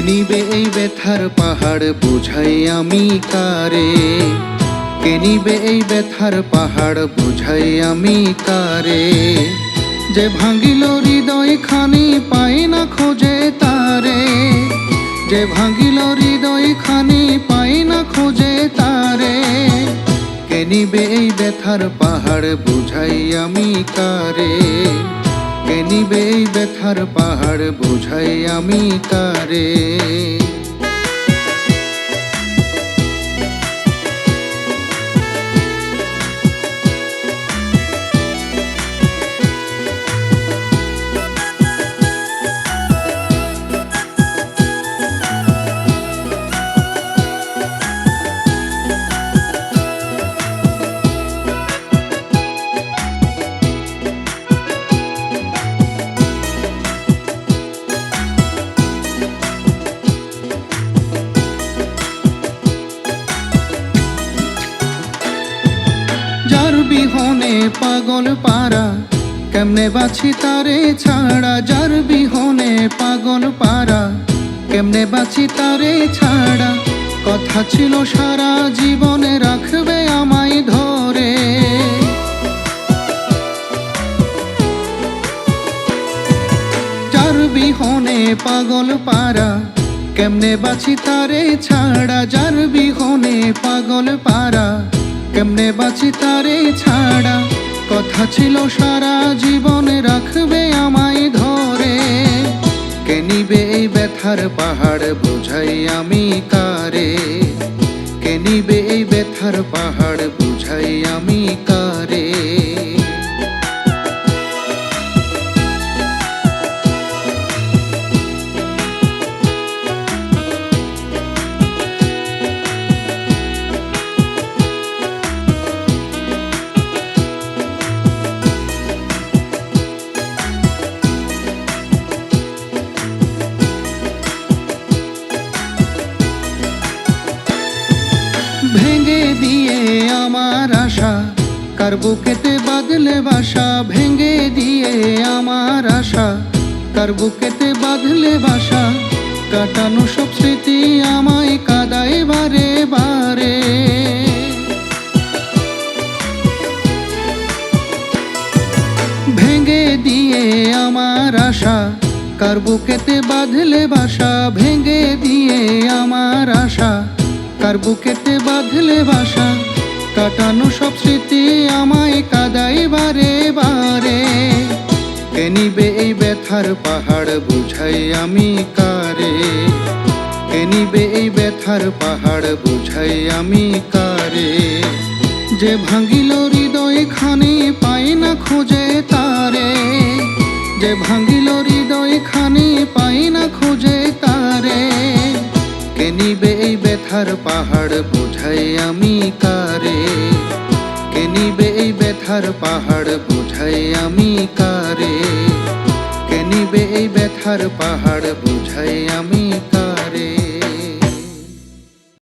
নিবে এই ব্যথার পাহাড়? বুঝাই আমি কারে। কে নিবে এই ব্যথার পাহাড়? বুঝাই আমি কারে। যে ভাঙিল হৃদয় খানি পাই না খোঁজে তারে। যে ভাঙিল হৃদয় খানি পাই না খোঁজে তারে। কে নিবে এই ব্যথার পাহাড়? বুঝাই আমি কারে। কে নিবে পাহার পাহাড় বোঝাই আমি কারে। বিহনে পাগল পারা কেমনে বাছি তারে ছাড়া? যার বিহনে পাগল পারা কেমনে বাছি তারে ছাড়া? কথা ছিল সারা জীবনে রাখবে আমায় ধরে। যার বিহনে পাগল পারা কেমনে বাছি তারে ছাড়া? যার বিহনে পাগল পারা কেমনে বাঁচি তারে ছাড়া? কথা ছিল সারা জীবনে রাখবে আমায় ধরে। কে নিবে এই ব্যথার পাহাড়, বুঝাই আমি কারে। কে নিবে এই ব্যথার পাহাড়, বুঝাই আমি কারে। আশা কার বুকেতে বাদলে বাসা, ভেঙে দিয়ে আমার আশা। কার বুকেতে বাঁধলে বাসা, কাটানো সব স্মৃতি আমায় কাদায় বারে বারে। ভেঙে দিয়ে আমার আশা, কার বুকেতে বাঁধলে বাসা, ভেঙে দিয়ে আমার আশা। কার বুকেতে বাঁধলে বাসা কাটানো সব স্মৃতি আমায় কাদাই বারে বারে। কে নিবে এই ব্যথার পাহাড়, বুঝাই আমি কারে। কে এই ব্যথার পাহাড়, বুঝাই আমি কারে। যে ভাঙিল হৃদয় খানে পাই না খোঁজে তারে। যে ভাঙিল হৃদয় খানে পাই না খোঁজে তারে। কে নিবে এই ব্যথার পাহাড়, বোঝাই আমি কারে। কে নিবে এই ব্যথার পাহাড়, বোঝাই আমি কারে। কে নিবে এই ব্যথার পাহাড়, বোঝাই আমি